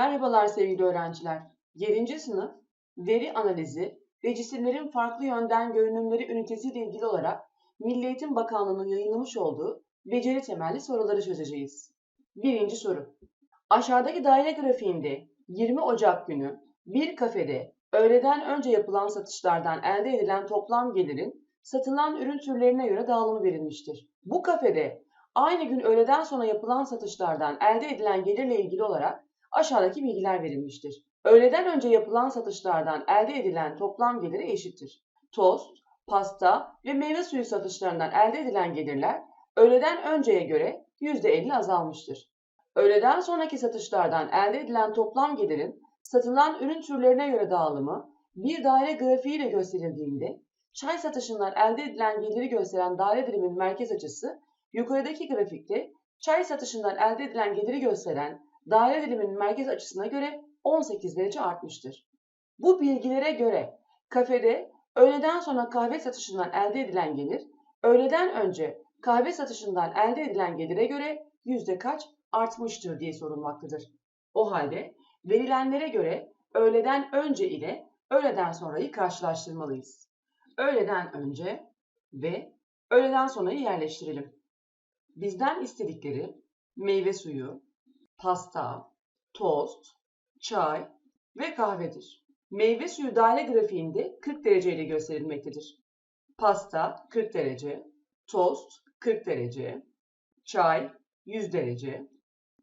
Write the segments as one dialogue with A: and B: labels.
A: Merhabalar sevgili öğrenciler. 7. sınıf veri analizi ve cisimlerin farklı yönden görünümleri ünitesiyle ilgili olarak Milli Eğitim Bakanlığı'nın yayınlamış olduğu beceri temelli soruları çözeceğiz. Birinci soru. Aşağıdaki daire grafiğinde 20 Ocak günü bir kafede öğleden önce yapılan satışlardan elde edilen toplam gelirin satılan ürün türlerine göre dağılımı verilmiştir. Bu kafede aynı gün öğleden sonra yapılan satışlardan elde edilen gelirle ilgili olarak aşağıdaki bilgiler verilmiştir. Öğleden önce yapılan satışlardan elde edilen toplam geliri eşittir. Tost, pasta ve meyve suyu satışlarından elde edilen gelirler öğleden önceye göre %50 azalmıştır. Öğleden sonraki satışlardan elde edilen toplam gelirin satılan ürün türlerine göre dağılımı bir daire grafiğiyle gösterildiğinde çay satışından elde edilen geliri gösteren daire dilimin merkez açısı yukarıdaki grafikte çay satışından elde edilen geliri gösteren daire diliminin merkez açısına göre 18 derece artmıştır. Bu bilgilere göre kafede öğleden sonra kahve satışından elde edilen gelir, öğleden önce kahve satışından elde edilen gelire göre yüzde kaç artmıştır diye sorulmaktadır. O halde verilenlere göre öğleden önce ile öğleden sonrayı karşılaştırmalıyız. Öğleden önce ve öğleden sonrayı yerleştirelim. Bizden istedikleri meyve suyu, pasta, tost, çay ve kahvedir. Meyve suyu daire grafiğinde 40 derece ile gösterilmektedir. Pasta 40 derece, tost 40 derece, çay 100 derece.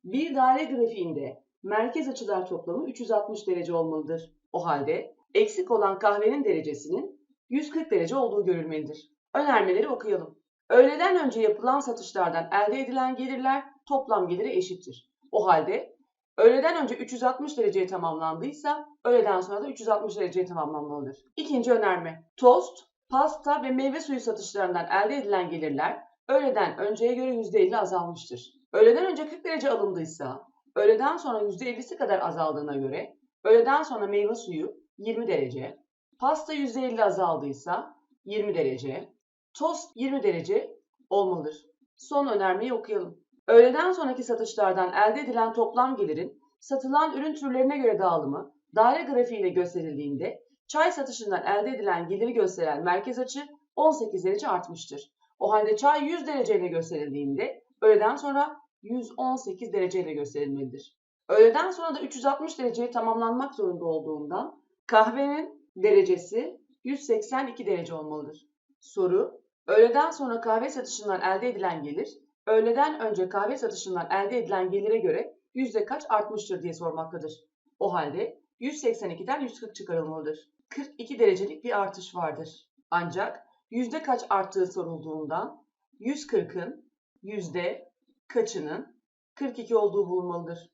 A: Bir daire grafiğinde merkez açılar toplamı 360 derece olmalıdır. O halde eksik olan kahvenin derecesinin 140 derece olduğu görülmelidir. Önermeleri okuyalım. Öğleden önce yapılan satışlardan elde edilen gelirler toplam geliri eşittir. O halde öğleden önce 360 dereceye tamamlandıysa öğleden sonra da 360 dereceye tamamlanmalıdır. İkinci önerme. Tost, pasta ve meyve suyu satışlarından elde edilen gelirler öğleden önceye göre %50 azalmıştır. Öğleden önce 40 derece alındıysa öğleden sonra %50'si kadar azaldığına göre öğleden sonra meyve suyu 20 derece, pasta %50 azaldıysa 20 derece, tost 20 derece olmalıdır. Son önermeyi okuyalım. Öğleden sonraki satışlardan elde edilen toplam gelirin satılan ürün türlerine göre dağılımı daire grafiğiyle gösterildiğinde çay satışından elde edilen geliri gösteren merkez açı 18 derece artmıştır. O halde çay 100 dereceyle gösterildiğinde öğleden sonra 118 dereceyle gösterilmelidir. Öğleden sonra da 360 dereceye tamamlanmak zorunda olduğundan kahvenin derecesi 182 derece olmalıdır. Soru, öğleden sonra kahve satışından elde edilen gelir öğleden önce kahve satışından elde edilen gelire göre yüzde kaç artmıştır diye sormaktadır. O halde 182'den 140 çıkarılmalıdır. 42 derecelik bir artış vardır. Ancak yüzde kaç arttığı sorulduğundan 140'ın yüzde kaçının 42 olduğu bulunmalıdır.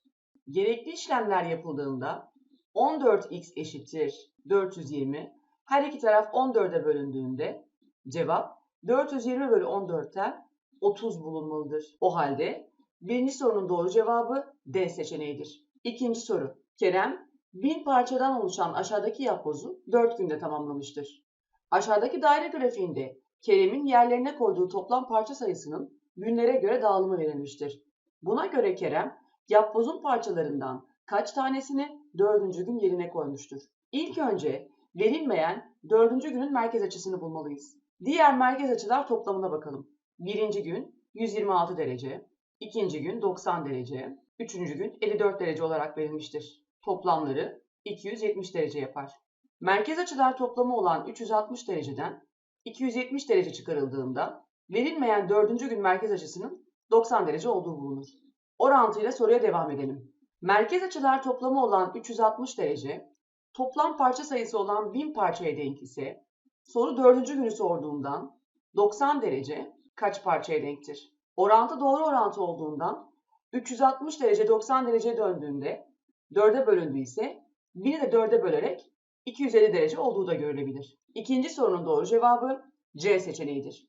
A: Gerekli işlemler yapıldığında 14x eşittir 420. Her iki taraf 14'e bölündüğünde cevap 420 bölü 14'ten 30 bulunmalıdır. O halde birinci sorunun doğru cevabı D seçeneğidir. İkinci soru. Kerem bin parçadan oluşan aşağıdaki yapbozu 4 günde tamamlamıştır. Aşağıdaki daire grafiğinde Kerem'in yerlerine koyduğu toplam parça sayısının günlere göre dağılımı verilmiştir. Buna göre Kerem yapbozun parçalarından kaç tanesini dördüncü gün yerine koymuştur. İlk önce verilmeyen dördüncü günün merkez açısını bulmalıyız. Diğer merkez açılar toplamına bakalım. Birinci gün 126 derece, ikinci gün 90 derece, üçüncü gün 54 derece olarak verilmiştir. Toplamları 270 derece yapar. Merkez açılar toplamı olan 360 dereceden 270 derece çıkarıldığında verilmeyen dördüncü gün merkez açısının 90 derece olduğu bulunur. Orantıyla soruya devam edelim. Merkez açılar toplamı olan 360 derece, toplam parça sayısı olan 1000 parçaya denk ise, soru dördüncü günü sorduğundan 90 derece kaç parçaya denktir? Orantı doğru orantı olduğundan 360 derece 90 derece döndüğünde 4'e bölündü ise 1'i de 4'e bölerek 250 derece olduğu da görülebilir. İkinci sorunun doğru cevabı C seçeneğidir.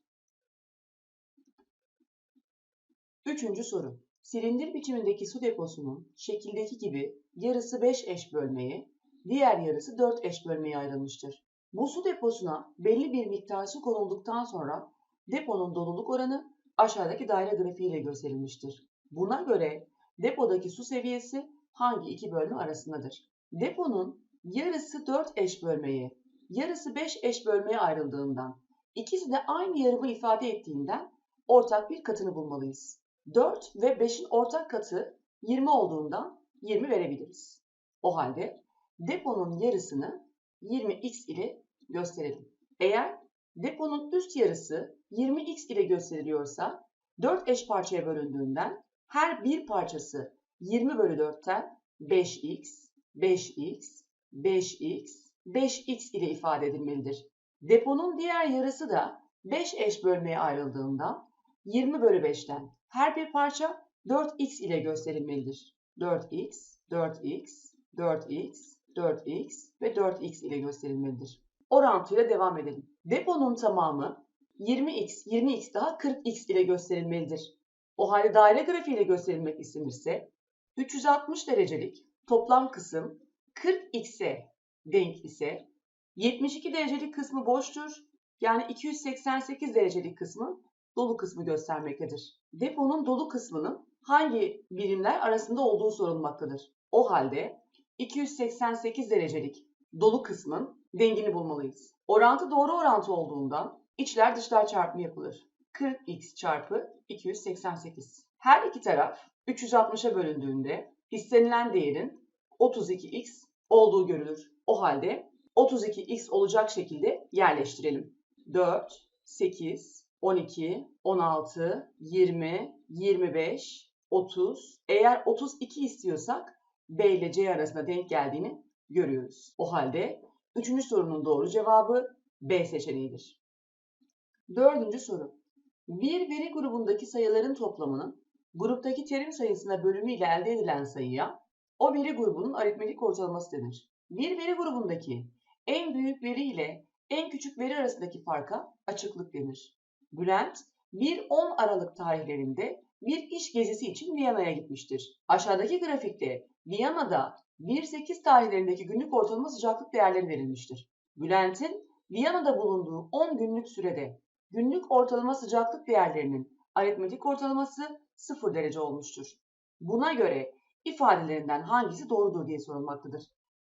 A: Üçüncü soru. Silindir biçimindeki su deposunun şekildeki gibi yarısı 5 eş bölmeye, diğer yarısı 4 eş bölmeye ayrılmıştır. Bu su deposuna belli bir miktar su konulduktan sonra deponun doluluk oranı aşağıdaki daire grafiği ile gösterilmiştir. Buna göre depodaki su seviyesi hangi iki bölme arasındadır? Deponun yarısı 4 eş bölmeye, yarısı 5 eş bölmeye ayrıldığından, ikisi de aynı yarımı ifade ettiğinden ortak bir katını bulmalıyız. 4 ve 5'in ortak katı 20 olduğundan 20 verebiliriz. O halde deponun yarısını 20x ile gösterelim. Eğer deponun üst yarısı 20x ile gösteriliyorsa 4 eş parçaya bölündüğünden her bir parçası 20 bölü 4'ten 5x, 5x, 5x, 5x ile ifade edilmelidir. Deponun diğer yarısı da 5 eş bölmeye ayrıldığından 20 bölü 5'ten her bir parça 4x ile gösterilmelidir. 4x, 4x, 4x, 4x ve 4x ile gösterilmelidir. Orantıyla devam edelim. Deponun tamamı 20x, 20x daha 40x ile gösterilmelidir. O halde daire grafiğiyle gösterilmek istenirse 360 derecelik toplam kısım 40x'e denk ise 72 derecelik kısmı boştur. Yani 288 derecelik kısmı dolu kısmı göstermektedir. Deponun dolu kısmının hangi birimler arasında olduğu sorulmaktadır. O halde 288 derecelik dolu kısmın dengini bulmalıyız. Orantı doğru orantı olduğundan içler dışlar çarpımı yapılır. 40x çarpı 288. Her iki taraf 360'a bölündüğünde istenilen değerin 32x olduğu görülür. O halde 32x olacak şekilde yerleştirelim. 4, 8, 12, 16, 20, 25, 30. Eğer 32 istiyorsak B ile C arasında denk geldiğini görüyoruz. O halde üçüncü sorunun doğru cevabı B seçeneğidir. Dördüncü soru. Bir veri grubundaki sayıların toplamının gruptaki terim sayısına bölümü ile elde edilen sayıya o veri grubunun aritmetik ortalaması denir. Bir veri grubundaki en büyük veri ile en küçük veri arasındaki farka açıklık denir. Bülent 1-10 Aralık tarihlerinde bir iş gezisi için Viyana'ya gitmiştir. Aşağıdaki grafikte Viyana'da 1-8 tarihlerindeki günlük ortalama sıcaklık değerleri verilmiştir. Bülent'in Viyana'da bulunduğu 10 günlük sürede günlük ortalama sıcaklık değerlerinin aritmetik ortalaması 0 derece olmuştur. Buna göre ifadelerinden hangisi doğrudur diye sorulmaktadır.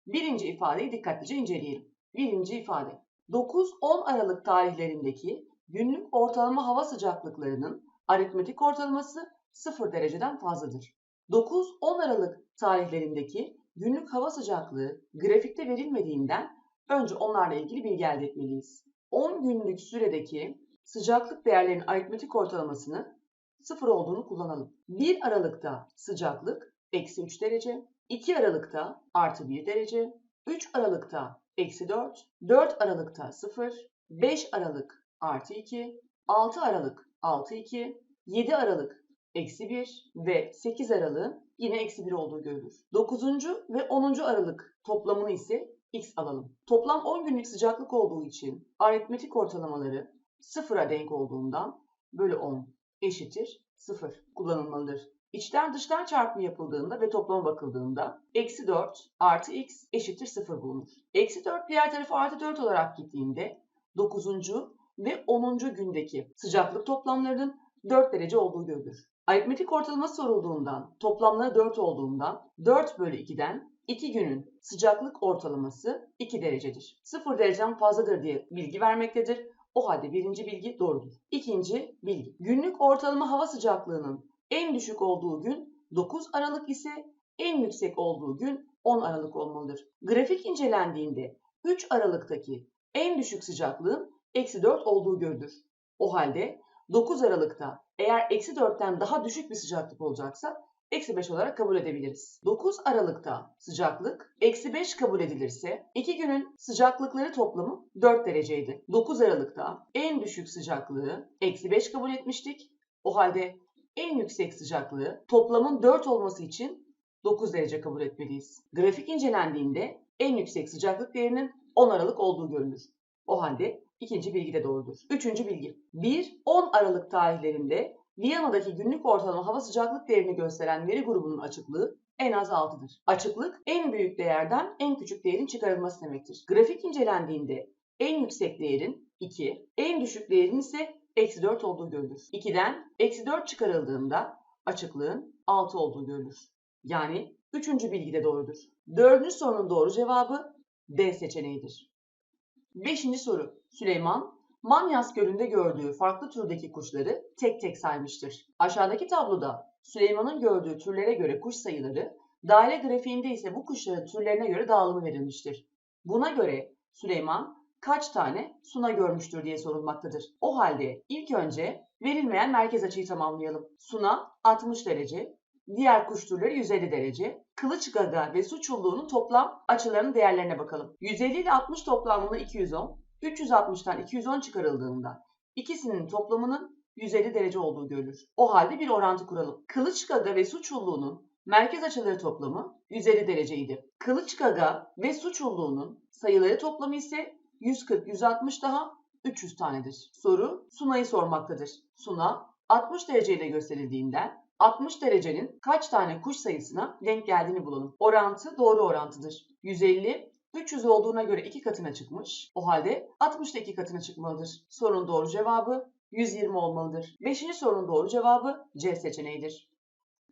A: Birinci ifadeyi dikkatlice inceleyelim. Birinci ifade. 9-10 Aralık tarihlerindeki günlük ortalama hava sıcaklıklarının aritmetik ortalaması 0 dereceden fazladır. 9-10 Aralık tarihlerindeki günlük hava sıcaklığı grafikte verilmediğinden önce onlarla ilgili bilgi elde etmeliyiz. 10 günlük süredeki sıcaklık değerlerinin aritmetik ortalamasını 0 olduğunu kullanalım. 1 Aralık'ta sıcaklık eksi 3 derece, 2 Aralık'ta artı 1 derece, 3 Aralık'ta eksi 4, 4 Aralık'ta 0, 5 Aralık artı 2, 6 Aralık artı 2, 7 Aralık eksi 1 ve 8 Aralık'ın yine eksi 1 olduğu görülür. 9. ve 10. Aralık toplamını ise x alalım. Toplam 10 günlük sıcaklık olduğu için aritmetik ortalamaları 0'a denk olduğundan bölü 10 eşittir 0 kullanılmalıdır. İçten dıştan çarpımı yapıldığında ve toplama bakıldığında eksi 4 artı x eşittir 0 bulunur. Eksi 4 diğer tarafa artı 4 olarak gittiğinde 9. ve 10. gündeki sıcaklık toplamlarının 4 derece olduğu görülür. Aritmetik ortalama sorulduğundan, toplamları 4 olduğundan 4 bölü 2'den 2 günün sıcaklık ortalaması 2 derecedir. 0 dereceden fazladır diye bilgi vermektedir. O halde birinci bilgi doğrudur. İkinci bilgi. Günlük ortalama hava sıcaklığının en düşük olduğu gün 9 Aralık ise en yüksek olduğu gün 10 Aralık olmalıdır. Grafik incelendiğinde 3 Aralık'taki en düşük sıcaklığın eksi 4 olduğu görülür. O halde 9 Aralık'ta eğer eksi 4'ten daha düşük bir sıcaklık olacaksa eksi 5 olarak kabul edebiliriz. 9 Aralık'ta sıcaklık eksi 5 kabul edilirse 2 günün sıcaklıkları toplamı 4 dereceydi. 9 Aralık'ta en düşük sıcaklığı eksi 5 kabul etmiştik. O halde en yüksek sıcaklığı toplamın 4 olması için 9 derece kabul etmeliyiz. Grafik incelendiğinde en yüksek sıcaklık değerinin 10 Aralık olduğu görülür. O halde ikinci bilgi de doğrudur. Üçüncü bilgi. 1-10 Aralık tarihlerinde Viyana'daki günlük ortalama hava sıcaklık değerini gösteren veri grubunun açıklığı en az 6'dır. Açıklık en büyük değerden en küçük değerin çıkarılması demektir. Grafik incelendiğinde en yüksek değerin 2, en düşük değerin ise eksi 4 olduğu görülür. 2'den eksi 4 çıkarıldığında açıklığın 6 olduğu görülür. Yani üçüncü bilgi de doğrudur. Dördüncü sorunun doğru cevabı D seçeneğidir. Beşinci soru. Süleyman, Manyas Gölü'nde gördüğü farklı türdeki kuşları tek tek saymıştır. Aşağıdaki tabloda Süleyman'ın gördüğü türlere göre kuş sayıları, daire grafiğinde ise bu kuşların türlerine göre dağılımı verilmiştir. Buna göre Süleyman kaç tane suna görmüştür diye sorulmaktadır. O halde ilk önce verilmeyen merkez açıyı tamamlayalım. Suna 60 derece, diğer kuş türleri 150 derece. Kılıç gaga ve su çulluğunun toplam açılarının değerlerine bakalım. 150 ile 60 toplamında 210, 360'tan 210 çıkarıldığında ikisinin toplamının 150 derece olduğu görülür. O halde bir orantı kuralım. Kılıç gaga ve su çulluğunun merkez açıları toplamı 150 dereceydi. Kılıç gaga ve su çulluğunun sayıları toplamı ise 140, 160 daha 300 tanedir. Soru Suna'yı sormaktadır. Suna 60 dereceyle gösterildiğinden 60 derecenin kaç tane kuş sayısına denk geldiğini bulalım. Orantı doğru orantıdır. 150 300 olduğuna göre iki katına çıkmış. O halde 60 da iki katına çıkmalıdır. Sorunun doğru cevabı 120 olmalıdır. Beşinci sorunun doğru cevabı C seçeneğidir.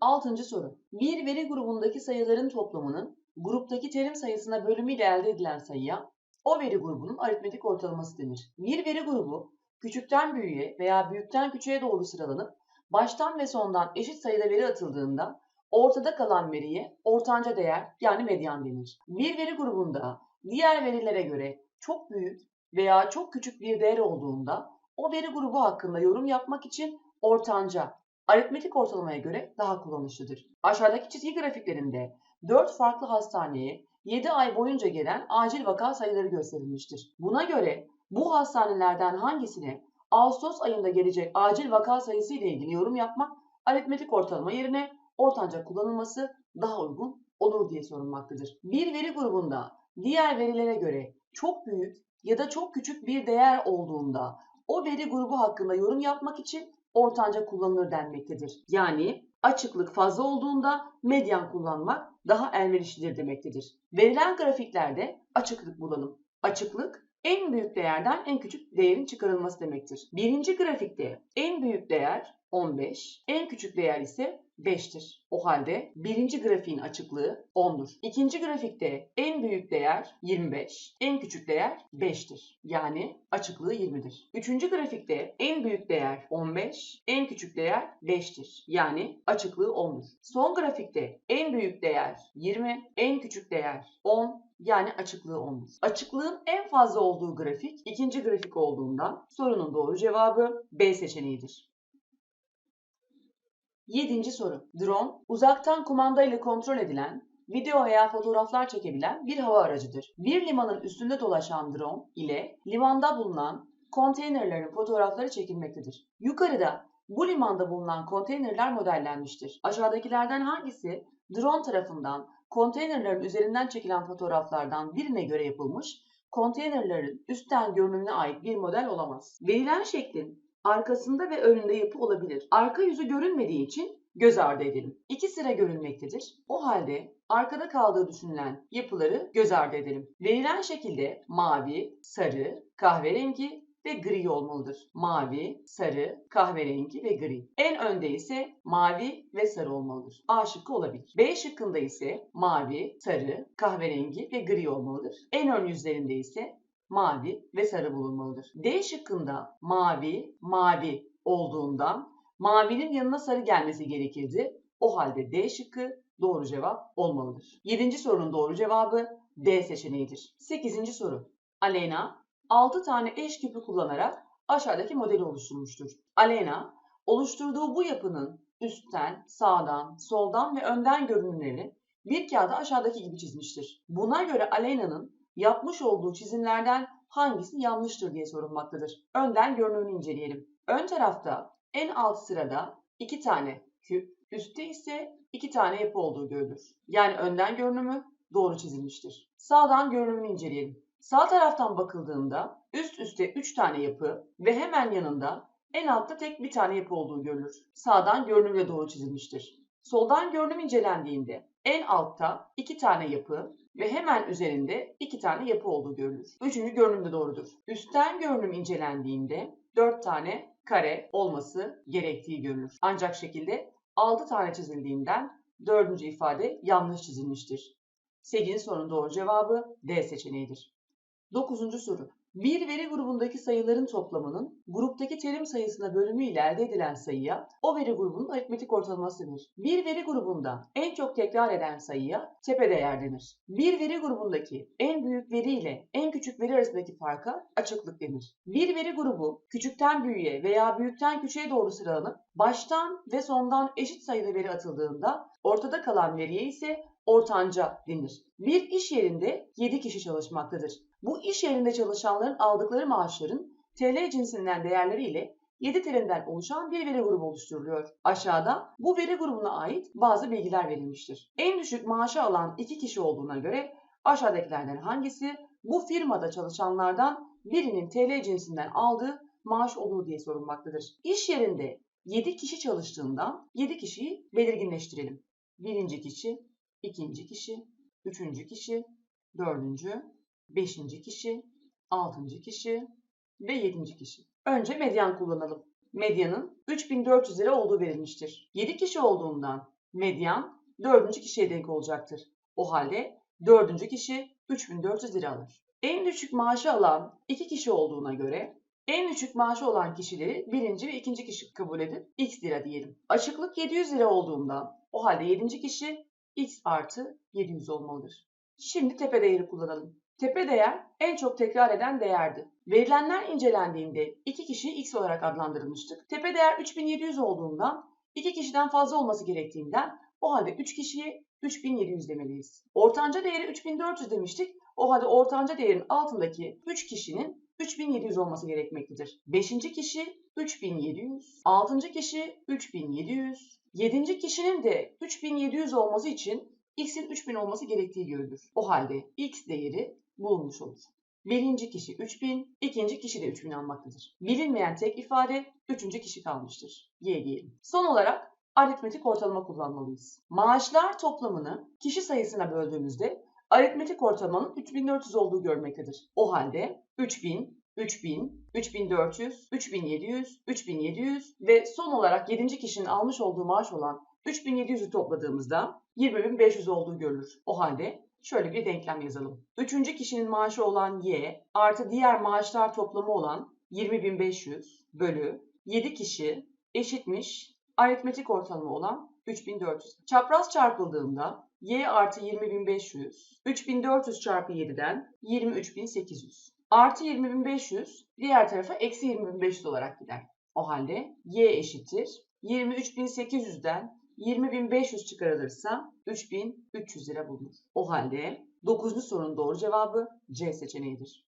A: Altıncı soru. Bir veri grubundaki sayıların toplamının gruptaki terim sayısına bölümüyle elde edilen sayıya o veri grubunun aritmetik ortalaması denir. Bir veri grubu küçükten büyüğe veya büyükten küçüğe doğru sıralanıp baştan ve sondan eşit sayıda veri atıldığında ortada kalan veriye ortanca değer yani medyan denir. Bir veri grubunda diğer verilere göre çok büyük veya çok küçük bir değer olduğunda o veri grubu hakkında yorum yapmak için ortanca aritmetik ortalamaya göre daha kullanışlıdır. Aşağıdaki çizgi grafiklerinde 4 farklı hastaneye 7 ay boyunca gelen acil vaka sayıları gösterilmiştir. Buna göre bu hastanelerden hangisine Ağustos ayında gelecek acil vaka sayısı ile ilgili yorum yapmak aritmetik ortalama yerine ortanca kullanılması daha uygun olur diye sorulmaktadır. Bir veri grubunda diğer verilere göre çok büyük ya da çok küçük bir değer olduğunda o veri grubu hakkında yorum yapmak için ortanca kullanılır denmektedir. Yani açıklık fazla olduğunda medyan kullanmak daha elverişlidir demektedir. Verilen grafiklerde açıklık bulalım. Açıklık en büyük değerden en küçük değerin çıkarılması demektir. Birinci grafikte en büyük değer 15, en küçük değer ise 5'tir. O halde birinci grafiğin açıklığı 10'dur. İkinci grafikte en büyük değer 25, en küçük değer 5'tir. Yani açıklığı 20'dir. Üçüncü grafikte en büyük değer 15, en küçük değer 5'tir. Yani açıklığı 10'dur. Son grafikte en büyük değer 20, en küçük değer 10, yani açıklığı 10'dur. Açıklığın en fazla olduğu grafik ikinci grafik olduğundan sorunun doğru cevabı B seçeneğidir. Yedinci soru. Drone, uzaktan kumanda ile kontrol edilen, video veya fotoğraflar çekebilen bir hava aracıdır. Bir limanın üstünde dolaşan drone ile limanda bulunan konteynerlerin fotoğrafları çekilmektedir. Yukarıda bu limanda bulunan konteynerler modellenmiştir. Aşağıdakilerden hangisi drone tarafından konteynerlerin üzerinden çekilen fotoğraflardan birine göre yapılmış, konteynerlerin üstten görünümüne ait bir model olamaz. Verilen şeklin arkasında ve önünde yapı olabilir. Arka yüzü görünmediği için göz ardı edelim. İki sıra görünmektedir. O halde arkada kaldığı düşünülen yapıları göz ardı edelim. Verilen şekilde mavi, sarı, kahverengi ve gri olmalıdır. Mavi, sarı, kahverengi ve gri. En önde ise mavi ve sarı olmalıdır. A şıkkı olabilir. B şıkkında ise mavi, sarı, kahverengi ve gri olmalıdır. En ön yüzlerinde ise mavi ve sarı bulunmalıdır. D şıkkında mavi, mavi olduğundan mavinin yanına sarı gelmesi gerekirdi. O halde D şıkkı doğru cevap olmalıdır. 7. sorunun doğru cevabı D seçeneğidir. 8. soru. Aleyna 6 tane eş küpü kullanarak aşağıdaki modeli oluşturmuştur. Aleyna oluşturduğu bu yapının üstten, sağdan, soldan ve önden görünümlerini bir kağıda aşağıdaki gibi çizmiştir. Buna göre Aleyna'nın yapmış olduğu çizimlerden hangisi yanlıştır diye sorulmaktadır. Önden görünümünü inceleyelim. Ön tarafta en alt sırada iki tane küp, üstte ise iki tane yapı olduğu görülür. Yani önden görünümü doğru çizilmiştir. Sağdan görünümünü inceleyelim. Sağ taraftan bakıldığında üst üste 3 tane yapı ve hemen yanında en altta tek bir tane yapı olduğu görülür. Sağdan görünümle doğru çizilmiştir. Soldan görünüm incelendiğinde en altta 2 tane yapı ve hemen üzerinde 2 tane yapı olduğu görülür. Üçüncü görünüm de doğrudur. Üstten görünüm incelendiğinde 4 tane kare olması gerektiği görülür. Ancak şekilde 6 tane çizildiğinden dördüncü ifade yanlış çizilmiştir. 8. sorunun doğru cevabı D seçeneğidir. 9. soru. Bir veri grubundaki sayıların toplamının gruptaki terim sayısına bölümü ile elde edilen sayıya o veri grubunun aritmetik ortalaması denir. Bir veri grubunda en çok tekrar eden sayıya tepe değer denir. Bir veri grubundaki en büyük veri ile en küçük veri arasındaki farka açıklık denir. Bir veri grubu küçükten büyüğe veya büyükten küçüğe doğru sıralanıp baştan ve sondan eşit sayıda veri atıldığında ortada kalan veriye ise ortanca denir. Bir iş yerinde 7 kişi çalışmaktadır. Bu iş yerinde çalışanların aldıkları maaşların TL cinsinden değerleriyle 7 terinden oluşan bir veri grubu oluşturuluyor. Aşağıda bu veri grubuna ait bazı bilgiler verilmiştir. En düşük maaşı alan 2 kişi olduğuna göre aşağıdakilerden hangisi bu firmada çalışanlardan birinin TL cinsinden aldığı maaş olur diye sorulmaktadır. İş yerinde 7 kişi çalıştığından 7 kişiyi belirginleştirelim. Birinci kişi, ikinci kişi, üçüncü kişi, dördüncü, beşinci kişi, altıncı kişi ve yedinci kişi. Önce medyan kullanalım. Medyanın 3400 lira olduğu verilmiştir. 7 kişi olduğundan medyan dördüncü kişiye denk olacaktır. O halde dördüncü kişi 3400 lira alır. En düşük maaşı alan 2 kişi olduğuna göre en düşük maaşı olan kişileri birinci ve ikinci kişi kabul edip x lira diyelim. Açıklık 700 lira olduğundan o halde 7. kişi x artı 700 olmalıdır. Şimdi tepe değeri kullanalım. Tepe değer en çok tekrar eden değerdi. Verilenler incelendiğinde 2 kişi x olarak adlandırılmıştık. Tepe değer 3700 olduğundan 2 kişiden fazla olması gerektiğinden o halde 3 kişiye 3700 demeliyiz. Ortanca değeri 3400 demiştik. O halde ortanca değerin altındaki 3 kişinin 3700 olması gerekmektedir. 5. kişi 3700, 6. kişi 3700, 7. kişinin de 3700 olması için x'in 3000 olması gerektiği görülür. O halde x değeri bulunmuş olur. Birinci kişi 3000, ikinci kişi de 3000 almaktadır. Bilinmeyen tek ifade üçüncü kişi kalmıştır. Y diyelim. Son olarak aritmetik ortalama kullanmalıyız. Maaşlar toplamını kişi sayısına böldüğümüzde aritmetik ortalamanın 3400 olduğu görmektedir. O halde 3000, 3000, 3400, 3700, 3700 ve son olarak 7. kişinin almış olduğu maaş olan 3700'ü topladığımızda 20500 olduğu görülür. O halde şöyle bir denklem yazalım. Üçüncü kişinin maaşı olan Y artı diğer maaşlar toplamı olan 20500 bölü 7 kişi eşitmiş aritmetik ortalama olan 3400. Çapraz çarpıldığında Y artı 20500, 3400 çarpı 7'den 23800. Artı 20500 diğer tarafa eksi 20500 olarak gider. O halde Y eşittir. 23800'den 20.500 çıkarılırsa 3.300 lira bulunur. O halde 9. sorunun doğru cevabı C seçeneğidir.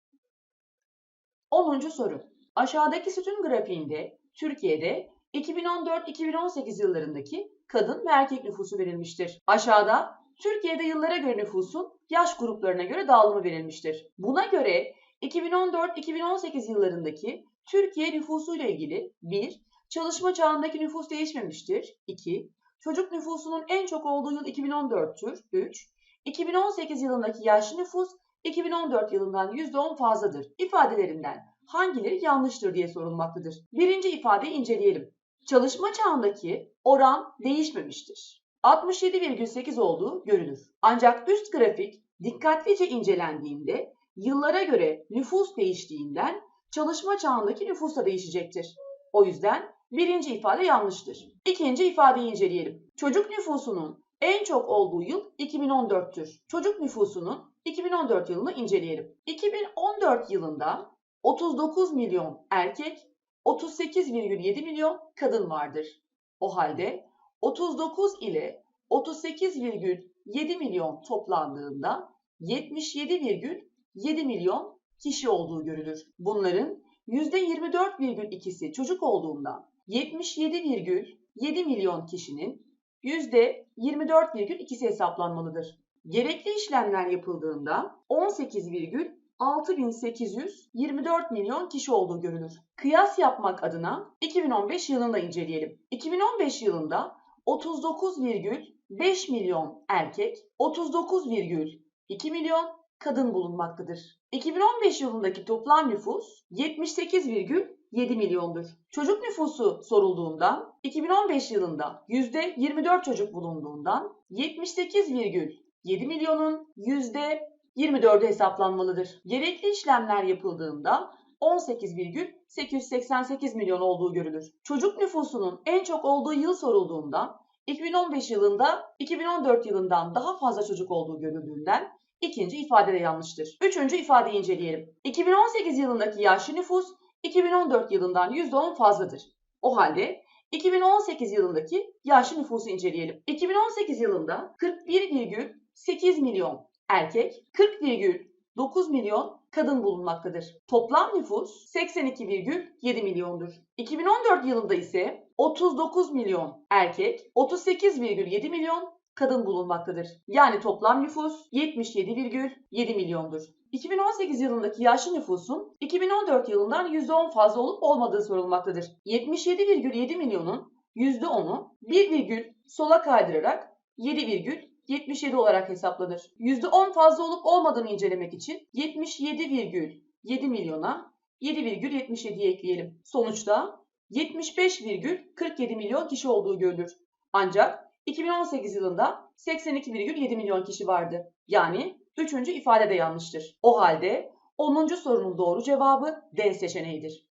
A: 10. soru. Aşağıdaki sütun grafiğinde Türkiye'de 2014-2018 yıllarındaki kadın ve erkek nüfusu verilmiştir. Aşağıda Türkiye'de yıllara göre nüfusun yaş gruplarına göre dağılımı verilmiştir. Buna göre 2014-2018 yıllarındaki Türkiye nüfusu ile ilgili 1. Çalışma çağındaki nüfus değişmemiştir. 2. Çocuk nüfusunun en çok olduğu yıl 2014'tür. 3. 2018 yılındaki yaşlı nüfus 2014 yılından %10 fazladır. İfadelerinden hangileri yanlıştır diye sorulmaktadır. Birinci ifadeyi inceleyelim. Çalışma çağındaki oran değişmemiştir. 67,8 olduğu görülür. Ancak üst grafik dikkatlice incelendiğinde yıllara göre nüfus değiştiğinden çalışma çağındaki nüfus da değişecektir. O yüzden birinci ifade yanlıştır. İkinci ifadeyi inceleyelim. Çocuk nüfusunun en çok olduğu yıl 2014'tür. Çocuk nüfusunun 2014 yılını inceleyelim. 2014 yılında 39 milyon erkek, 38,7 milyon kadın vardır. O halde 39 ile 38,7 milyon toplandığında 77,7 milyon kişi olduğu görülür. Bunların %24,2'si çocuk olduğundan 77,7 milyon kişinin %24,2'si hesaplanmalıdır. Gerekli işlemler yapıldığında 18,6824 milyon kişi olduğu görülür. Kıyas yapmak adına 2015 yılını da inceleyelim. 2015 yılında 39,5 milyon erkek, 39,2 milyon kadın bulunmaktadır. 2015 yılındaki toplam nüfus 78,2 7 milyondur. Çocuk nüfusu sorulduğunda 2015 yılında %24 çocuk bulunduğundan 78,7 milyonun %24'ü hesaplanmalıdır. Gerekli işlemler yapıldığında 18,888 milyon olduğu görülür. Çocuk nüfusunun en çok olduğu yıl sorulduğunda 2015 yılında 2014 yılından daha fazla çocuk olduğu görüldüğünden ikinci ifade de yanlıştır. Üçüncü ifadeyi inceleyelim. 2018 yılındaki yaşlı nüfus 2014 yılından %10 fazladır. O halde 2018 yılındaki yaşlı nüfusu inceleyelim. 2018 yılında 41,8 milyon erkek, 40,9 milyon kadın bulunmaktadır. Toplam nüfus 82,7 milyondur. 2014 yılında ise 39 milyon erkek, 38,7 milyon kadın bulunmaktadır. Yani toplam nüfus 77,7 milyondur. 2018 yılındaki yaşlı nüfusun 2014 yılından %10 fazla olup olmadığı sorulmaktadır. 77,7 milyonun %10'u 1 virgül sola kaydırarak 7,77 olarak hesaplanır. %10 fazla olup olmadığını incelemek için 77,7 milyona 7,77'yi ekleyelim. Sonuçta 75,47 milyon kişi olduğu görülür. Ancak 2018 yılında 82,7 milyon kişi vardı. Yani üçüncü ifade de yanlıştır. O halde 10. sorunun doğru cevabı D seçeneğidir.